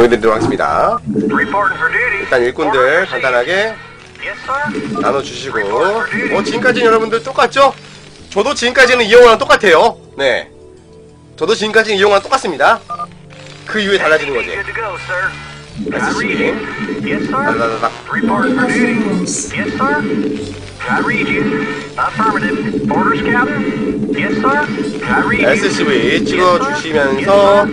보여드리도록 하겠습니다. 일단 일꾼들 간단하게. 나눠주시고 어 지금까지는 여러분들 똑같죠? 저도 지금까지는 이용화랑 똑같아요 네 저도 지금까지는 이용화랑 똑같습니다 그 이후에 달라지는 거지. 달라다닥. SCV 찍어주시면서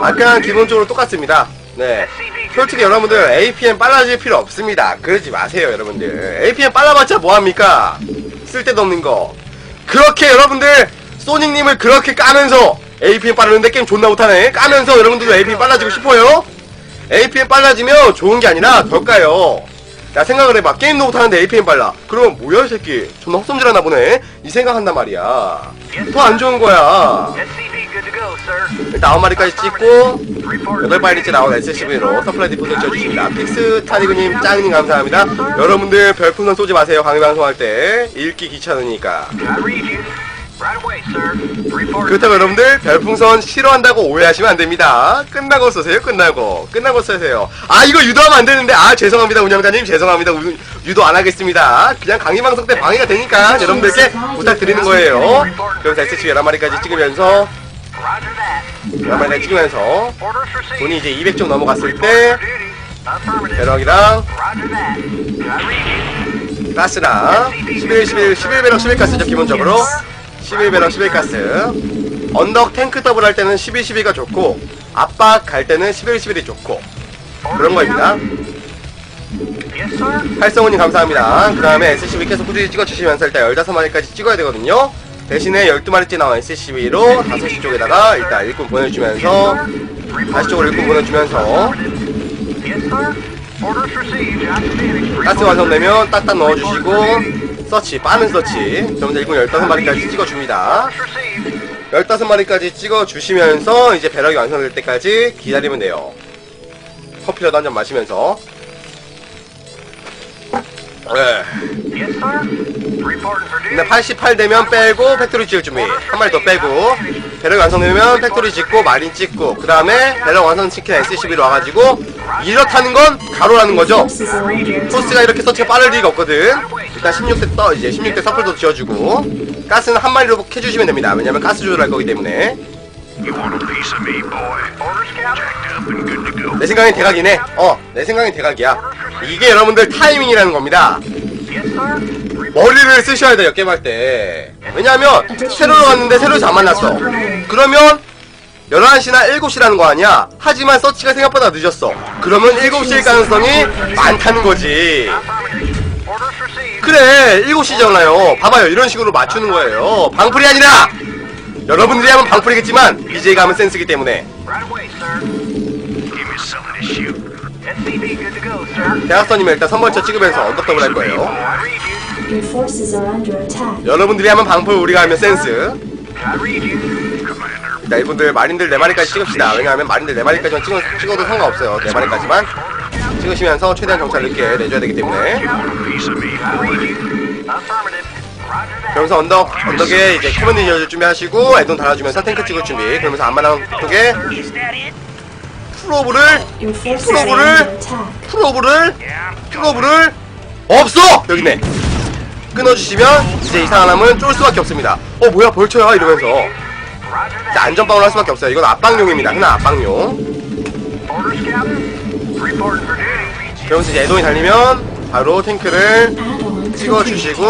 아까 기본적으로 똑같습니다 네. 솔직히 여러분들 APM 빨라질 필요 없습니다. 그러지 마세요 여러분들. APM 빨라봤자 뭐합니까? 쓸데도 없는 거. 그렇게 여러분들 소닉님을 그렇게 까면서 APM 빠르는데 게임 존나 못하네? 까면서 여러분들도 APM 빨라지고 싶어요? APM 빨라지면 좋은 게 아니라 덜 까요 야 생각을 해봐 게임도 못하는데 APM 빨라 그러면 뭐야 이 새끼 존나 헛손질 하나 보네 이 생각한단 말이야 더 안 좋은 거야. 일단 9마리까지 찍고 여덟 마리째 나온 SCV로 서플라이 디포트 쳐주십니다. 픽스 타리그님 짱님 감사합니다. 여러분들 별풍선 쏘지 마세요. 강의 방송할 때 읽기 귀찮으니까. 그렇다고 여러분들 별풍선 싫어한다고 오해하시면 안 됩니다. 끝나고 쏘세요. 끝나고 끝나고 쏘세요. 아 이거 유도하면 안 되는데 아 죄송합니다 운영자님 죄송합니다 우- 유도 안 하겠습니다. 그냥 강의 방송 때 방해가 되니까 여러분들께 부탁드리는 거예요. 그래서 SCV 11마리까지 찍으면서 Roger that. 11마리까지 찍으면서. 돈이 이제 200점 넘어갔을 때. 배럭이랑. 가스랑 11, 11, 11배럭 11가스죠 기본적으로 11배럭 11가스 언덕 탱크 더블 할 때는 11, 12가 좋고 압박 갈 때는 11, 11이 좋고 그런 거입니다. 활성훈님 감사합니다 그 다음에 SCV 계속 꾸준히 찍어주시면서 일단 15마리까지 찍어야 되거든요 대신에 12마리째 나온 SCV로 5시 쪽에다가 일단 일꾼 보내주면서 다시 쪽으로 일꾼 보내주면서. 가스 완성되면 딱딱 넣어주시고 서치 빠른 서치 그럼 일꾼 15마리까지 찍어줍니다 Orders received. 15마리까지 찍어주시면서 이제 배럭이 완성될 때까지 기다리면 돼요. 커피라도 한 잔 마시면서. 네. 근데 88 되면 빼고 팩토리 찍을 준비. 한 마리 더 빼고. 배럭이 완성되면 팩토리 찍고 마린 찍고. 그 다음에 배럭 완성시킨 SCB로 와가지고 이렇다는 건 가로라는 거죠. 토스가 이렇게 서치가 빠를 리가 없거든. 일단 16대 떠 이제 16대 서플도 지어주고 가스는 한 마리로 해주시면 됩니다. 왜냐면 가스 조절할 거기 때문에. 내 생각엔 대각이네. 어, 내 생각엔 대각이야. 이게 여러분들 타이밍이라는 겁니다. 머리를 쓰셔야 돼요, 게임 할 때. 왜냐하면, 세로로 갔는데 세로에서 안 만났어. 그러면, 11시나 7시라는 거 아니야? 하지만 서치가 생각보다 늦었어. 그러면 7시일 가능성이 많다는 거지. 그래, 7시잖아요. 봐봐요, 이런 식으로 맞추는 거예요. 방풀이 아니라! 여러분들이 하면 방풀이겠지만, BJ가 하면 센스기 때문에. 대학선이면 일단 선벌처 찍으면서 언덕 더블 할 거예요. I read you. Your forces are under attack. 여러분들이 하면 방풀, 우리가 하면 센스. 자 이분들 마린들 4마리까지 찍읍시다 왜냐하면 마린들 4마리까지만 찍어, 찍어도 상관없어요 4마리까지만 찍으시면서 최대한 정찰 늦게 내줘야 되기 때문에. 그러면서 언덕, 언덕에 이제 커맨드 이어줄 준비하시고 애돈 달아주면서 탱크 찍을 준비 그러면서 안마당 쪽에 프로브를 Your forces are 프로브를 under attack. 프로브를 프로브를 없어! 여기네 끊어주시면 이제 이상한 함은 쫄 수밖에 없습니다 어 뭐야 벌쳐야 이러면서 that. 안전빵을 할 수밖에 없어요 이건 압박용입니다 흔한 압박용. 그러면서 이제 애동이 달리면 바로 탱크를 찍어주시고.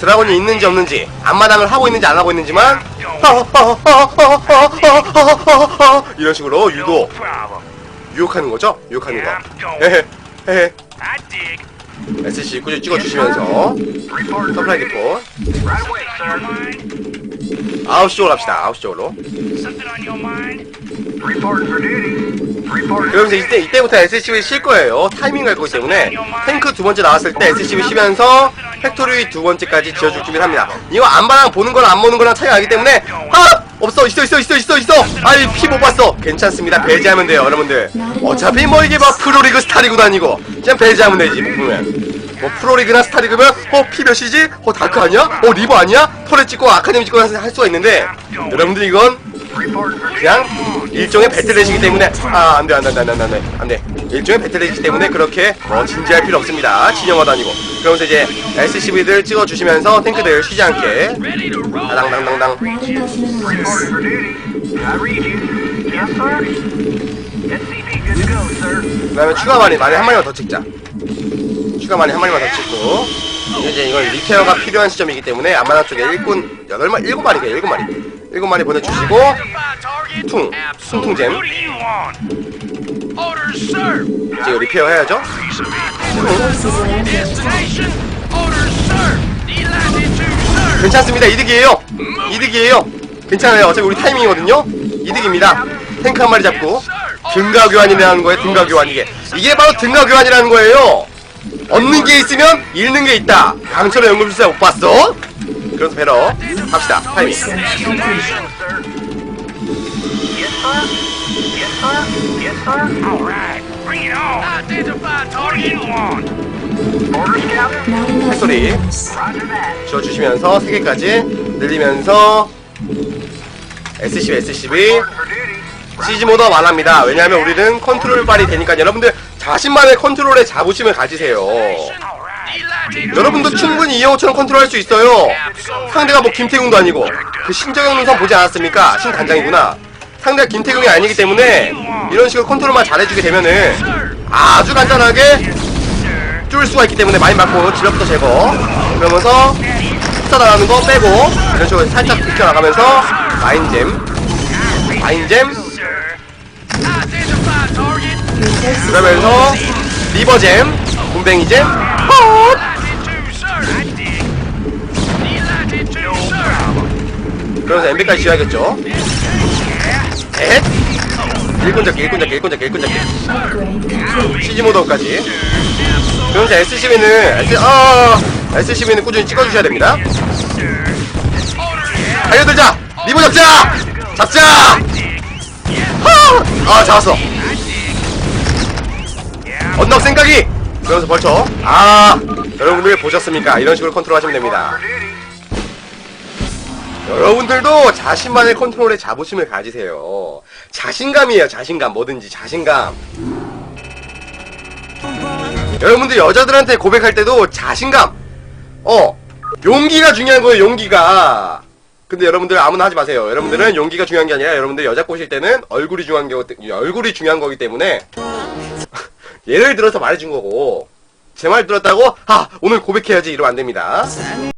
드라곤이 있는지 없는지 앞마당을 하고 있는지 안 하고 있는지만 이런 식으로 유도. 유혹하는 거죠? 유혹하는 거 헤헤 헤헤. SC 꾸준히 찍어주시면서 서플라이. 디포 Right away, On your sir. mind? 9시 쪽으로 갑시다 9시 쪽으로 그러면서 이때, 이때부터 SCV 쉴 거예요 타이밍 갈 거기 때문에 탱크 두 번째 나왔을 때 SCV 쉬면서 팩토리 두 번째까지 지어줄 준비를 합니다 이거 안 바랑 보는 거랑 안 보는 거랑 차이가 나기 때문에 아! 없어 있어 있어 있어 있어 있어. 아이 피 못 봤어. 괜찮습니다. 배제하면 돼요 여러분들. 어차피 뭐 이게 뭐 프로리그 스타리그도 아니고. 그냥 배제하면 되지 보면 뭐 프로리그나 스타리그면 어피 몇이지? 어 다크 아니야? 어 리버 아니야? 털에 찍고 아카데미 찍고 할 수가 있는데. 여러분들 이건 그냥 일종의 배틀넷이기 때문에 아 안돼 안돼 안돼 안돼 안돼 안돼. 일종의 배틀넷이기 때문에 그렇게 뭐 진지할 필요 없습니다. 진영화도 아니고. 그러면서 이제 SCV들 찍어주시면서 탱크들 쉬지 않게. sir. 그 다음에 추가 많이 많이 한 마리만 더 찍자. 추가 많이 한 마리만 더 찍고. 이제 이건 리페어가 필요한 시점이기 때문에 안마당 쪽에 일꾼 여덟 마리 일곱 마리게 일곱 마리 일곱 마리 보내주시고? Orders, sir. 이제 리페어 해야죠. 괜찮습니다. 이득이에요. 이득이에요. 괜찮아요. 어차피 우리 타이밍이거든요. 이득입니다. 탱크 한 마리 잡고. 등가 교환이라는 거예요. 등가 교환 이게. 이게 바로 등가 교환이라는 거예요. 얻는 게 있으면 잃는 게 있다. 강철의 연금술사 못 봤어? 그래서 배러 합시다 타이밍 that. 지어주시면서 3개까지 늘리면서 SCB SCB. 시즈 모드가 많합니다 왜냐하면 우리는 컨트롤 발이 되니까 여러분들 자신만의 컨트롤에 자부심을 가지세요. 여러분도 충분히 이영호처럼 컨트롤할 수 있어요. 상대가 뭐 김태웅도 아니고 그 신정영 눈선 보지 않았습니까? 신단장이구나. 상대가 김태웅이 아니기 때문에 이런 식으로 컨트롤만 잘해주게 되면은 아주 간단하게. 뚫을 수가 있기 때문에 많이 맞고 질럿부터 제거. 그러면서 흡사 나가는 거 빼고 이런 식으로 살짝 비켜나가면서 마인잼, 마인잼 그러면서. 리버잼, 곰뱅이잼, 헛! 그러면서 MB까지 지어야겠죠. 셋! 일꾼 잡기, 일꾼 잡기, 일꾼 잡기, 일꾼 잡기. Upgrade complete. CG 모드까지. 그러면서 SCB는, S, 어, SCB는 꾸준히 찍어주셔야 됩니다. 달려들자! 리버 잡자! 잡자! 하! 아, 잡았어. 언덕 생각이! 그러면서 벌쳐. 아, 여러분들 보셨습니까? 이런 식으로 컨트롤 하시면 됩니다. 여러분들도 자신만의 컨트롤에 자부심을 가지세요. 자신감이에요, 자신감. 뭐든지 자신감. 여러분들 여자들한테 고백할 때도 자신감. 어, 용기가 중요한 거예요, 용기가. 근데 여러분들 아무나 하지 마세요. 여러분들은 용기가 중요한 게 아니라 여러분들 여자 꼬실 때는 얼굴이 중요한 거, 얼굴이 중요한 거기 때문에 예를 들어서 말해준 거고 제 말 들었다고 아 오늘 고백해야지 이러면 안 됩니다.